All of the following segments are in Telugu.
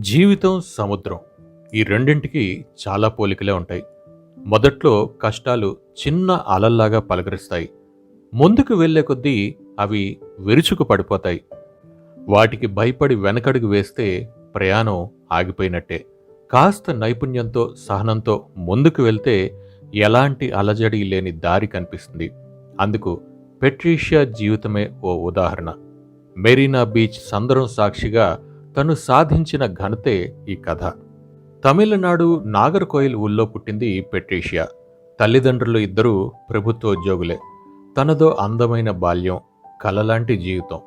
జీవితం సముద్రం. ఈ రెండింటికి చాలా పోలికలే ఉంటాయి. మొదట్లో కష్టాలు చిన్న అలల్లాగా పలకరిస్తాయి. ముందుకు వెళ్ళే కొద్దీ అవి విరుచుకు పడిపోతాయి. వాటికి భయపడి వెనకడుగు వేస్తే ప్రయాణం ఆగిపోయినట్టే. కాస్త నైపుణ్యంతో సహనంతో ముందుకు వెళ్తే ఎలాంటి అలజడి లేని దారి కనిపిస్తుంది. అందుకు పెట్రీషియా జీవితమే ఓ ఉదాహరణ. మెరీనా బీచ్ సందరం సాక్షిగా తను సాధించిన ఘనతే ఈ కథ. తమిళనాడు నాగర్కోయిల్ ఊళ్ళో పుట్టింది పెట్రీషియా. తల్లిదండ్రులు ఇద్దరూ ప్రభుత్వ ఉద్యోగులే తనదో అందమైన బాల్యం కలలాంటి జీవితం.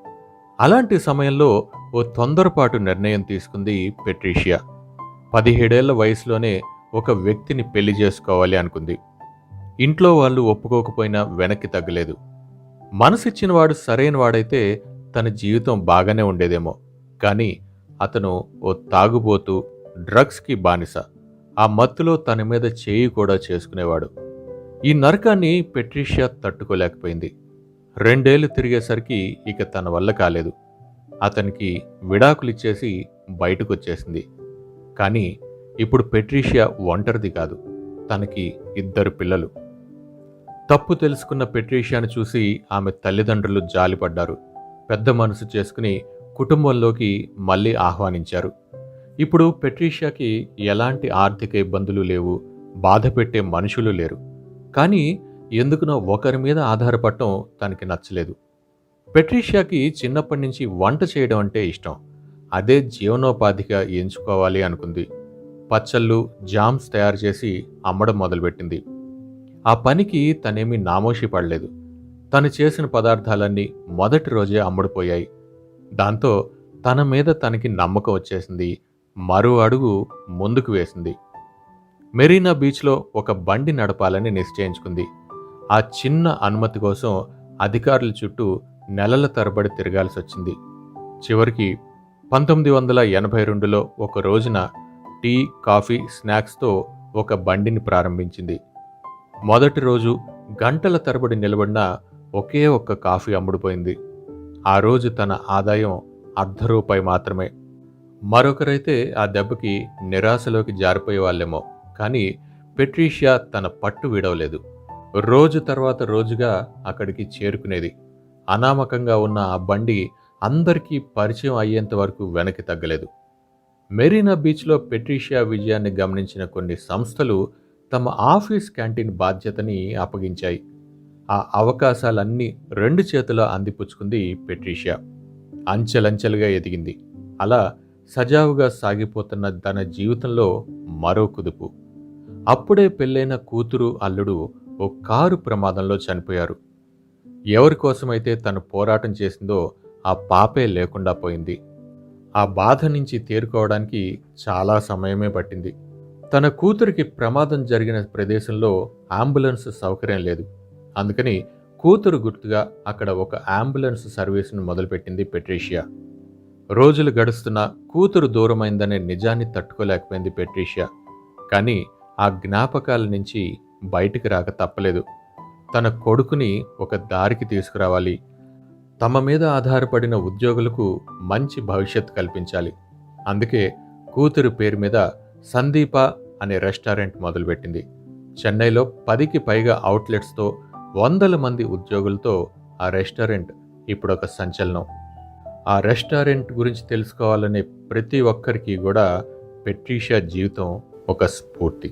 అలాంటి సమయంలో ఓ తొందరపాటు నిర్ణయం తీసుకుంది పెట్రీషియా. పదిహేడేళ్ళ వయసులోనే ఒక వ్యక్తిని పెళ్ళి చేసుకోవాలి అనుకుంది. ఇంట్లో వాళ్ళు ఒప్పుకోకపోయినా వెనక్కి తగ్గలేదు. మనసిచ్చినవాడు సరైన వాడైతే తన జీవితం బాగానే ఉండేదేమో. కానీ అతను ఓ తాగుబోతూ డ్రగ్స్కి బానిస. ఆ మత్తులో తన మీద చేయి కూడా చేసుకునేవాడు. ఈ నరకాన్ని పెట్రీషియా తట్టుకోలేకపోయింది. రెండేళ్ళు తిరిగేసరికి ఇక తన వల్ల కాలేదు. అతనికి విడాకులిచ్చేసి బయటకు వచ్చేసింది కానీ ఇప్పుడు పెట్రీషియా ఒంటరిది కాదు. తనకి ఇద్దరు పిల్లలు. తప్పు తెలుసుకున్న పెట్రీషియాను చూసి ఆమె తల్లిదండ్రులు జాలిపడ్డారు. పెద్ద మనసు చేసుకుని కుటుంబంలోకి మళ్ళీ ఆహ్వానించారు. ఇప్పుడు పెట్రీషియాకి ఎలాంటి ఆర్థిక ఇబ్బందులు లేవు బాధ పెట్టే మనుషులు లేరు. కానీ ఎందుకునో ఒకరి మీద ఆధారపడటం తనకి నచ్చలేదు. పెట్రీషియాకి చిన్నప్పటి నుంచి వంట చేయడం అంటే ఇష్టం. అదే జీవనోపాధిగా ఎంచుకోవాలి అనుకుంది. పచ్చళ్ళు జామ్స్ తయారు చేసి అమ్మడం మొదలుపెట్టింది. ఆ పనికి తనేమీ నామోషి పడలేదు. తను చేసిన పదార్థాలన్నీ మొదటి రోజే అమ్ముడుపోయాయి. దాంతో తన మీద తనకి నమ్మకం వచ్చేసింది. మరో అడుగు ముందుకు వేసింది. మెరీనా బీచ్లో ఒక బండి నడపాలని నిశ్చయించుకుంది. ఆ చిన్న అనుమతి కోసం అధికారుల చుట్టూ నెలల తరబడి తిరగాల్సి వచ్చింది. చివరికి పంతొమ్మిది వందల ఎనభై రెండులో ఒక రోజున టీ కాఫీ స్నాక్స్తో ఒక బండిని ప్రారంభించింది. మొదటి రోజు గంటల తరబడి నిలబడిన ఒకే ఒక్క కాఫీ అమ్ముడుపోయింది. ఆ రోజు తన ఆదాయం అర్ధ రూపాయి మాత్రమే. మరొకరైతే ఆ దెబ్బకి నిరాశలోకి జారిపోయే వాళ్ళేమో. కానీ పెట్రీషియా తన పట్టు విడవలేదు. రోజు తర్వాత రోజుగా అక్కడికి చేరుకునేది. అనామకంగా ఉన్న ఆ బండి అందరికీ పరిచయం అయ్యేంత వరకు వెనక్కి తగ్గలేదు. మెరీనా బీచ్లో పెట్రీషియా విజయాన్ని గమనించిన కొన్ని సంస్థలు తమ ఆఫీస్ క్యాంటీన్ బాధ్యతని అప్పగించాయి. ఆ అవకాశాలన్నీ రెండు చేతుల అందిపుచ్చుకుంది పెట్రీషియా. అంచెలంచెలుగా ఎదిగింది. అలా సజావుగా సాగిపోతున్న తన జీవితంలో మరో కుదుపు. అప్పుడే పెళ్ళైన కూతురు అల్లుడు ఓ కారు ప్రమాదంలో చనిపోయారు. ఎవరి కోసమైతే తను పోరాటం చేసిందో ఆ పాపే లేకుండా పోయింది. ఆ బాధ నుంచి తేరుకోవడానికి చాలా సమయమే పట్టింది. తన కూతురికి ప్రమాదం జరిగిన ప్రదేశంలో అంబులెన్స్ సౌకర్యం లేదు. అందుకని కూతురు గుర్తుగా అక్కడ ఒక అంబులెన్స్ సర్వీస్ను మొదలుపెట్టింది పెట్రీషియా. రోజులు గడుస్తున్న కూతురు దూరమైందనే నిజాన్ని తట్టుకోలేకపోయింది పెట్రీషియా. కానీ ఆ జ్ఞాపకాల నుంచి బయటికి రాక తప్పలేదు. తన కొడుకుని ఒక దారికి తీసుకురావాలి. తమ మీద ఆధారపడిన ఉద్యోగులకు మంచి భవిష్యత్తు కల్పించాలి. అందుకే కూతురు పేరు మీద సందీప అనే రెస్టారెంట్ మొదలుపెట్టింది. చెన్నైలో పదికి పైగా అవుట్లెట్స్తో వందల మంది ఉద్యోగులతో ఆ రెస్టారెంట్ ఇప్పుడు ఒక సంచలనం. ఆ రెస్టారెంట్ గురించి తెలుసుకోవాలనే ప్రతి ఒక్కరికి కూడా పెట్రీషియా జీవితం ఒక స్ఫూర్తి.